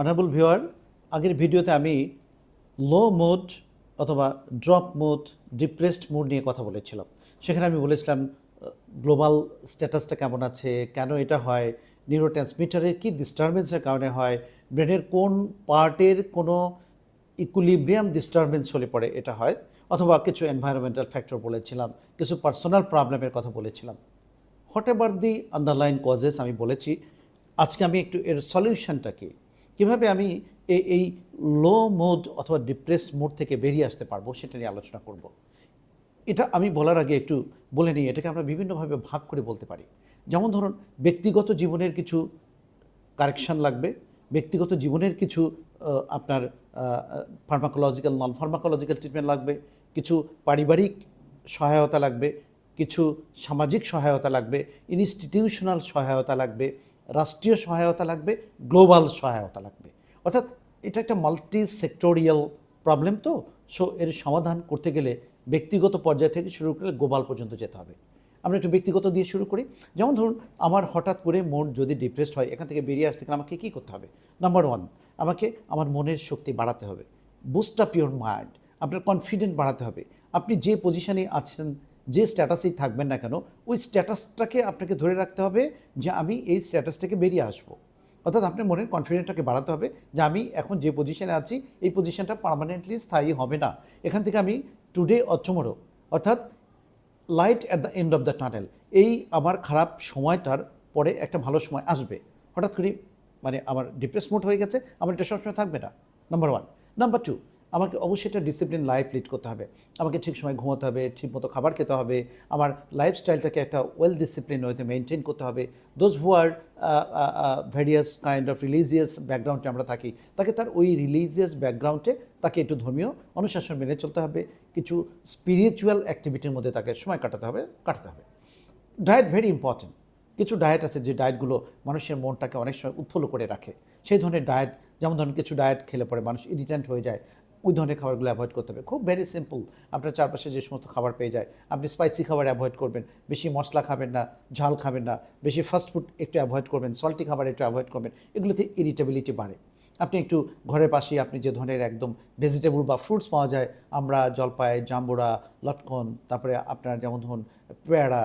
Honourable ভিওয়ার আগের ভিডিওতে আমি লো মুড অথবা ড্রপ মুড ডিপ্রেসড মুড নিয়ে কথা বলেছিলাম। সেখানে আমি বলেছিলাম গ্লোবাল স্ট্যাটাসটা কেমন আছে? কেন এটা হয়? নিউরো ট্রান্সমিটারের কী ডিস্টারবেন্সের কারণে হয়? ব্রেনের কোন পার্টের কোনো ইকুলিব্রিয়াম ডিস্টারবেন্স হলে পড়ে এটা হয়? অথবা কিছু এনভায়রনমেন্টাল ফ্যাক্টর বলেছিলাম, কিছু পার্সোনাল প্রবলেমের কথা বলেছিলাম। Whatever the underline causes আমি বলেছি, আজকে আমি একটু এর সলিউশনটা কি? কীভাবে আমি এই লো মোড অথবা ডিপ্রেস মোড থেকে বেরিয়ে আসতে পারব সেটা নিয়ে আলোচনা করব। এটা আমি বলার আগে একটু বলে নিই, এটাকে আমরা বিভিন্নভাবে ভাগ করে বলতে পারি। যেমন ধরুন, ব্যক্তিগত জীবনের কিছু কারেকশন লাগবে, ব্যক্তিগত জীবনের কিছু আপনার ফার্মাকোলজিক্যাল নন ফার্মাকোলজিক্যাল ট্রিটমেন্ট লাগবে, কিছু পারিবারিক সহায়তা লাগবে কিছু সামাজিক সহায়তা লাগবে ইনস্টিটিউশনাল সহায়তা লাগবে, রাষ্ট্রীয় সহায়তা লাগবে গ্লোবাল সহায়তা লাগবে। অর্থাৎ এটা একটা মাল্টি সেক্টোরিয়াল প্রবলেম তো সো এর সমাধান করতে গেলে ব্যক্তিগত পর্যায় থেকে শুরু করে গ্লোবাল পর্যন্ত যেতে হবে। আমরা একটু ব্যক্তিগত দিয়ে শুরু করি। যেমন ধরুন, আমার হঠাৎ করে মন যদি ডিপ্রেসড হয়, এখান থেকে বেরিয়ে আসতে গেলে আমাকে কী করতে হবে? নাম্বার ওয়ান আমাকে আমার মনের শক্তি বাড়াতে হবে। বুস্ট আপ ইউর মাইন্ড আপনার কনফিডেন্ট বাড়াতে হবে। আপনি যে পজিশানে আছেন যে স্ট্যাটাসেই থাকবেন না কেন, ওই স্ট্যাটাসটাকে আপনাকে ধরে রাখতে হবে যে আমি এই স্ট্যাটাস থেকে বেরিয়ে আসব। অর্থাৎ আপনার মনের কনফিডেন্টটাকে বাড়াতে হবে যে আমি এখন যে পজিশনে আছি, এই পজিশনটা পার্মানেন্টলি স্থায়ী হবে না। এখান থেকে আমি টুডে অচমরো অর্থাৎ light at the end of the tunnel এই আমার খারাপ সময়টার পরে একটা ভালো সময় আসবে। হঠাৎ করে মানে আমার ডিপ্রেস মোড হয়ে গেছে, আমার এটা সবসময় থাকবে না। নাম্বার ওয়ান নাম্বার টু আমাকে অবশ্যই একটা ডিসিপ্লিন লাইফ লিড করতে হবে। আমাকে ঠিক সময় ঘুমোতে হবে, ঠিক মতো খাবার খেতে হবে। আমার লাইফস্টাইলটাকে একটা ওয়েল ডিসিপ্লিন হইতে মেনটেন করতে হবে। Those who are various kind of religious ব্যাকগ্রাউন্ডে আমরা থাকি, তাকে তার ওই রিলিজিয়াস ব্যাকগ্রাউন্ডে তাকে একটু ধর্মীয় অনুশাসন মেনে চলতে হবে। কিছু স্পিরিচুয়াল অ্যাক্টিভিটির মধ্যে তাকে সময় কাটাতে হবে কাটাতে হবে। ডায়েট ভেরি ইম্পর্টেন্ট কিছু ডায়েট আছে যে ডায়েটগুলো মানুষের মনটাকে অনেক সময় উৎফুল্ল করে রাখে। সেই ধরনের ডায়েট যেমন ধরুন কিছু ডায়েট খেলে পরে মানুষ ইরিটেন্ট হয়ে যায়। ওই ধরনের খাবারগুলো অ্যাভয়েড করতে হবে। খুব ভেরি সিম্পল আপনার চারপাশে যে সমস্ত খাবার পেয়ে যায়, আপনি স্পাইসি খাবার অ্যাভয়েড করবেন। বেশি মশলা খাবেন না, ঝাল খাবেন না, বেশি ফাস্ট ফুড একটু অ্যাভয়েড করবেন সল্টি খাবার একটু অ্যাভয়েড করবেন, এগুলোতে ইরিটেবিলিটি বাড়ে। আপনি একটু ঘরের পাশেই আপনি যে ধরনের একদম ভেজিটেবল বা ফ্রুটস পাওয়া যায়, আমরা জলপাই, জাম্বুরা, লটকন, তারপরে আপনার যেমন ধরুন পেয়ারা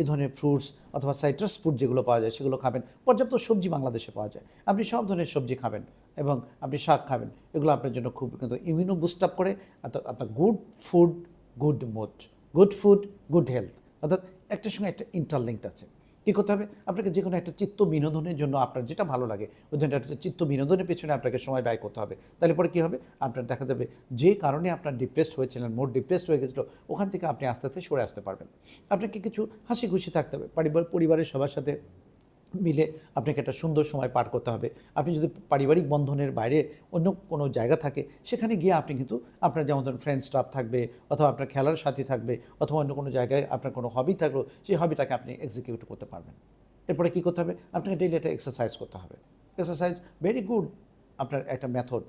এই ধরনের ফ্রুটস অথবা সাইট্রাস ফ্রুট যেগুলো পাওয়া যায়, সেগুলো খাবেন। পর্যাপ্ত সবজি বাংলাদেশে পাওয়া যায়। আপনি সব ধরনের সবজি খাবেন। এবং আপনি শাক খাবেন। এগুলো আপনার জন্য খুব কিন্তু ইমিউনো বুস্ট আপ করে, অর্থাৎ আপনার good food good mood good food good health অর্থাৎ একটার সঙ্গে একটা ইন্টারলিঙ্কড আছে। কী করতে হবে? আপনাকে যে কোনো একটা চিত্ত বিনোদনের জন্য আপনার যেটা ভালো লাগে, ওই জন্য একটা চিত্ত বিনোদনের পেছনে আপনাকে সময় ব্যয় করতে হবে। তাহলে পরে কী হবে? আপনার দেখা যাবে যে কারণে আপনার ডিপ্রেসড হয়েছিলেন মোট ডিপ্রেসড হয়ে গেছিল, ওখান থেকে আপনি আস্তে আস্তে সরে আসতে পারবেন। আপনাকে কিছু হাসি খুশি থাকতে হবে। পরিবার, পরিবারের সবার সাথে মিলে আপনাকে একটা সুন্দর সময় পার করতে হবে। আপনি যদি পারিবারিক বন্ধনের বাইরে অন্য কোনো জায়গা থাকে, সেখানে গিয়ে আপনি কিন্তু আপনার যেমন ধরুন ফ্রেন্ড স্টাফ থাকবে অথবা আপনার খেলার সাথী থাকবে অথবা অন্য কোনো জায়গায় আপনার কোনো হবি থাকল, সেই হবিটাকে আপনি এক্সিকিউট করতে পারবেন। এরপরে কী করতে হবে? আপনাকে ডেইলি একটা এক্সারসাইজ করতে হবে। এক্সারসাইজ ভেরি গুড আপনার একটা মেথড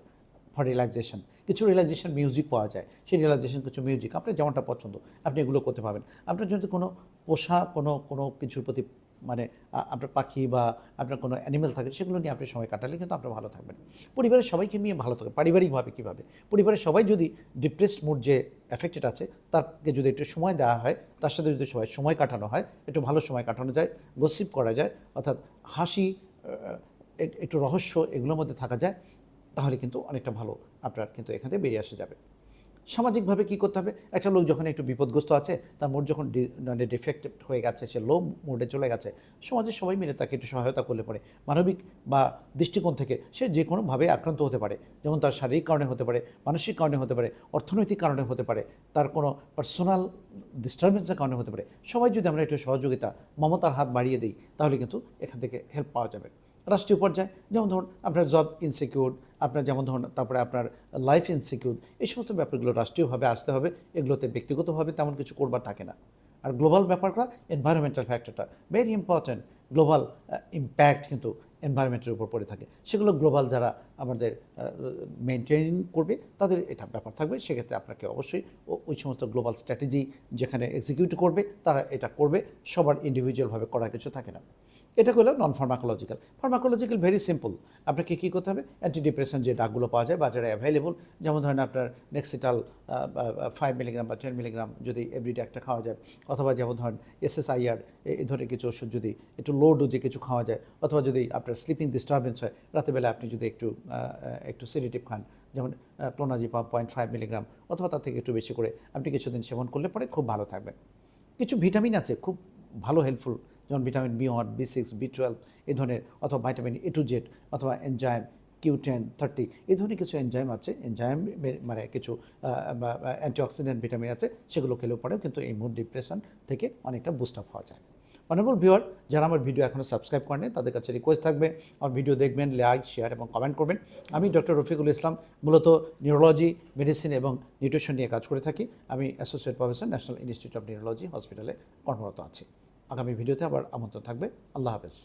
ফর রিল্যাক্সেশন কিছু রিল্যাক্সেশন মিউজিক পাওয়া যায়। সেই রিল্যাক্সেশন কিছু মিউজিক আপনার যেমনটা পছন্দ, আপনি এগুলো করতে পারবেন। আপনার যদি কোনো পোষা কোনো কোনো কিছুর প্রতি মানে আপনার পাখি বা আপনার কোনো অ্যানিমেল থাকে, সেগুলো নিয়ে আপনি সময় কাটালে কিন্তু আপনি ভালো থাকবেন। পরিবারের সবাইকে নিয়ে ভালো থাকবে পারিবারিকভাবে কীভাবে? পরিবারের সবাই যদি ডিপ্রেসড মুড যে এফেক্টেড আছে তাকে যদি একটু সময় দেওয়া হয়, তার সাথে যদি সবাই সময় কাটানো হয়, একটু ভালো সময় কাটানো যায় গসিপ করা যায়, অর্থাৎ হাসি একটু রহস্য এগুলোর মধ্যে থাকা যায়, তাহলে কিন্তু অনেকটা ভালো আপনার কিন্তু এখান বেরিয়ে আসা যাবে। সামাজিকভাবে কী করতে হবে? একটা লোক যখন একটু বিপদগ্রস্ত আছে, তার মোড যখন মানে ডিফেক্টেড হয়ে গেছে, সে লো মোডে চলে গেছে, সমাজের সবাই মিলে তাকে একটু সহায়তা করলে পরে মানবিক বা দৃষ্টিকোণ থেকে সে যে কোনোভাবে আক্রান্ত হতে পারে, যেমন তার শারীরিক কারণে হতে পারে, মানসিক কারণে হতে পারে, অর্থনৈতিক কারণে হতে পারে, তার কোনো পার্সোনাল ডিস্টারবেন্সের কারণে হতে পারে, সবাই যদি আমরা একটু সহযোগিতা, মমতার হাত বাড়িয়ে দিই, তাহলে কিন্তু এখান থেকে হেল্প পাওয়া যাবে। রাষ্ট্রীয় পর্যায়ে, যেমন ধরুন আপনার জব ইনসিকিউর আপনার যেমন ধরুন তারপরে আপনার লাইফ ইনসিকিউর এই সমস্ত ব্যাপারগুলো রাষ্ট্রীয়ভাবে আসতে হবে, এগুলোতে ব্যক্তিগতভাবে তেমন কিছু করবার থাকে না। আর গ্লোবাল ব্যাপারটা এনভায়রনমেন্টাল ফ্যাক্টরটা ভেরি ইম্পর্ট্যান্ট গ্লোবাল ইম্প্যাক্ট কিন্তু এনভায়রনমেন্টের উপর পড়ে থাকে। সেগুলো গ্লোবাল যারা আমাদের মেনটেন করবে, তাদের এটা ব্যাপার থাকবে। সেক্ষেত্রে আপনাকে অবশ্যই ওই সমস্ত গ্লোবাল স্ট্র্যাটেজি যেখানে এক্সিকিউট করবে, তারা এটা করবে। সবার ইন্ডিভিজুয়ালভাবে করার কিছু থাকে না। এটা করলে non pharmacological pharmacological very simple আপনাকে কী করতে হবে? অ্যান্টি ডিপ্রেশন যে ডাকগুলো পাওয়া যায় বাজারে অ্যাভেলেবল যেমন ধরেন আপনার নেক্সিটাল ফাইভ মিলিগ্রাম বা টেন মিলিগ্রাম যদি এভরিডে একটা খাওয়া যায়, অথবা যেমন ধরেন এসএসআইআর এই ধরনের কিছু ওষুধ যদি একটু লো ডোজে কিছু খাওয়া যায়, অথবা যদি আপনার স্লিপিং ডিস্টারবেন্স হয় রাতেরবেলা আপনি যদি একটু একটু সিডেটিভ খান, যেমন ক্লোনাজিপাম পয়েন্ট ফাইভ মিলিগ্রাম অথবা তার থেকে একটু বেশি করে, আপনি কিছুদিন সেবন করলে পরে খুব ভালো থাকবেন। কিছু ভিটামিন আছে, খুব ভালো হেল্পফুল যেমন vitamin B one, B six, B twelve এই ধরনের, অথবা ভাইটামিন এ টু জেড, অথবা এনজাইম, কিউ টেন, থার্টি এই ধরনের কিছু এনজাইম আছে। এনজাইম মানে কিছু অ্যান্টিঅক্সিডেন্ট ভিটামিন আছে, সেগুলো খেলেও পরেও কিন্তু এই মুড ডিপ্রেশন থেকে অনেকটা বুস্ট আপ হওয়া যায়। অনেবল ভিউয়ার, যারা আমার ভিডিও এখনও সাবস্ক্রাইব করেনি তাদের কাছে রিকোয়েস্ট থাকবে, আমার ভিডিও দেখবেন, লাইক, শেয়ার এবং কমেন্ট করবেন। আমি ডক্টর রফিকুল ইসলাম, মূলত নিউরোলজি, মেডিসিন এবং নিউট্রিশন নিয়ে কাজ করে থাকি। আমি associate professor, National Institute of Neurology, হসপিটালে কর্মরত আছি। আগামী ভিডিওতে আবার আমন্ত্রণ থাকবে। আল্লাহ হাফেজ।